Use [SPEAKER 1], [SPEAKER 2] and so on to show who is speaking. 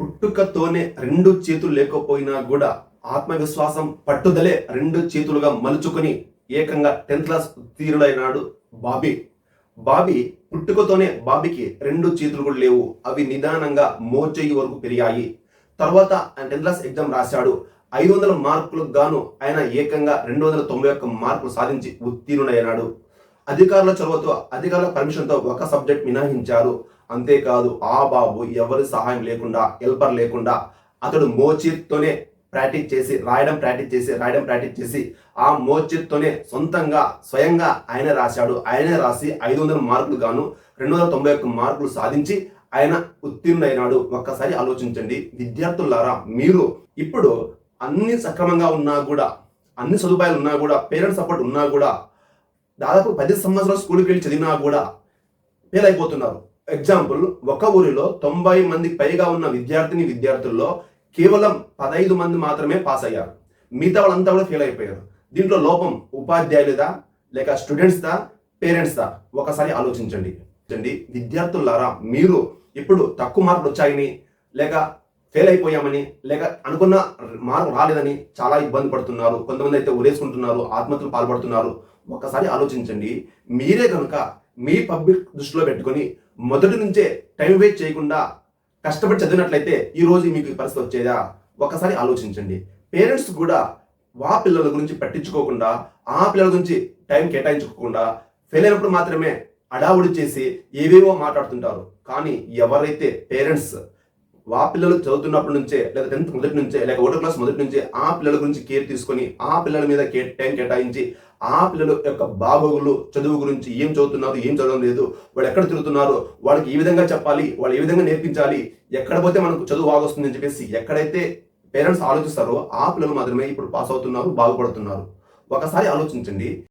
[SPEAKER 1] పుట్టుకతోనే రెండు చేతులు లేకపోయినా కూడా ఆత్మవిశ్వాసం పట్టుదలే రెండు చేతులుగా మలుచుకొని ఏకంగా టెన్త్ క్లాస్ ఉత్తీర్ణుడైనాడు బాబీ. బాబీ పుట్టుకతోనే బాబీకి రెండు చేతులు కూడా లేవు. అవి నిదానంగా మోచేయి వరకు పెరిగాయి. తర్వాత ఆయన టెన్త్ క్లాస్ ఎగ్జామ్ రాశాడు. ఐదు వందల మార్కులకు గాను ఆయన ఏకంగా రెండు వందల తొంభై ఒక్క మార్కులు సాధించి ఉత్తీర్ణుడైనాడు. అధికారుల చొరవతో అధికారుల పర్మిషన్తో ఒక సబ్జెక్ట్ మినహాయించారు. అంతేకాదు ఆ బాబు ఎవరి సహాయం లేకుండా హెల్పర్ లేకుండా అతడు మోచిత్తోనే ప్రాక్టీస్ చేసి రాయడం ప్రాక్టీస్ చేసి రాయడం ప్రాక్టీస్ చేసి ఆ మోచిత్తోనే సొంతంగా స్వయంగా ఆయన రాశాడు. ఆయనే రాసి ఐదు వందల మార్కులు గాను రెండు వందల తొంభై ఒక్క మార్కులు సాధించి ఆయన ఉత్తీర్ణుడైనాడు. ఒక్కసారి ఆలోచించండి. విద్యార్థులారా మీరు ఇప్పుడు అన్ని సక్రమంగా ఉన్నా కూడా అన్ని సదుపాయాలు ఉన్నా కూడా పేరెంట్స్ సపోర్ట్ ఉన్నా కూడా దాదాపు పది సంవత్సరాలు స్కూల్కి వెళ్ళి చదివినా కూడా ఫెయిల్ అయిపోతున్నారు. ఎగ్జాంపుల్ ఒక ఊరిలో తొంభై మంది పైగా ఉన్న విద్యార్థిని విద్యార్థుల్లో కేవలం పదహైదు మంది మాత్రమే పాస్ అయ్యారు. మిగతా వాళ్ళంతా కూడా ఫెయిల్ అయిపోయారు. దీంట్లో లోపం ఉపాధ్యాయులదా లేక స్టూడెంట్స్దా పేరెంట్స్దా ఒకసారి ఆలోచించండి. చండి విద్యార్థులారా మీరు ఇప్పుడు తక్కువ మార్కులు వచ్చాయని లేక ఫెయిల్ అయిపోయామని లేక అనుకున్న మార్కు రాలేదని చాలా ఇబ్బంది పడుతున్నారు. కొంతమంది అయితే ఉరేసుకుంటున్నారు ఆత్మహత్యలు పాల్పడుతున్నారు. ఒకసారి ఆలోచించండి. మీరే కనుక మీ పబ్లిక్ దృష్టిలో పెట్టుకొని మొదటి నుంచే టైం వేస్ట్ చేయకుండా కష్టపడి చదివినట్లయితే ఈరోజు మీకు ఈ పరిస్థితి వచ్చేదా? ఒకసారి ఆలోచించండి. పేరెంట్స్ కూడా వా పిల్లల గురించి పట్టించుకోకుండా ఆ పిల్లల గురించి టైం కేటాయించుకోకుండా ఫెయిల్ అయినప్పుడు మాత్రమే అడావుడి చేసి ఏవేవో మాట్లాడుతుంటారు. కానీ ఎవరైతే పేరెంట్స్ ఆ పిల్లలు చదువుతున్నప్పటి నుంచే లేదా టెన్త్ మొదటి నుంచే లేక ఒకటో క్లాస్ మొదటి నుంచే ఆ పిల్లల గురించి కేర్ తీసుకొని ఆ పిల్లల మీద కే టైం కేటాయించి ఆ పిల్లల యొక్క బాగోగులు చదువు గురించి ఏం చదువుతున్నారు ఏం చదవడం లేదు వాళ్ళు ఎక్కడ తిరుగుతున్నారు వాళ్ళకి ఈ విధంగా చెప్పాలి వాళ్ళు ఏ విధంగా నేర్పించాలి ఎక్కడ పోతే మనకు చదువు బాగొస్తుంది అని చెప్పేసి ఎక్కడైతే పేరెంట్స్ ఆలోచిస్తారో ఆ పిల్లలు మాత్రమే ఇప్పుడు పాస్ అవుతున్నారు బాగుపడుతున్నారు. ఒకసారి ఆలోచించండి.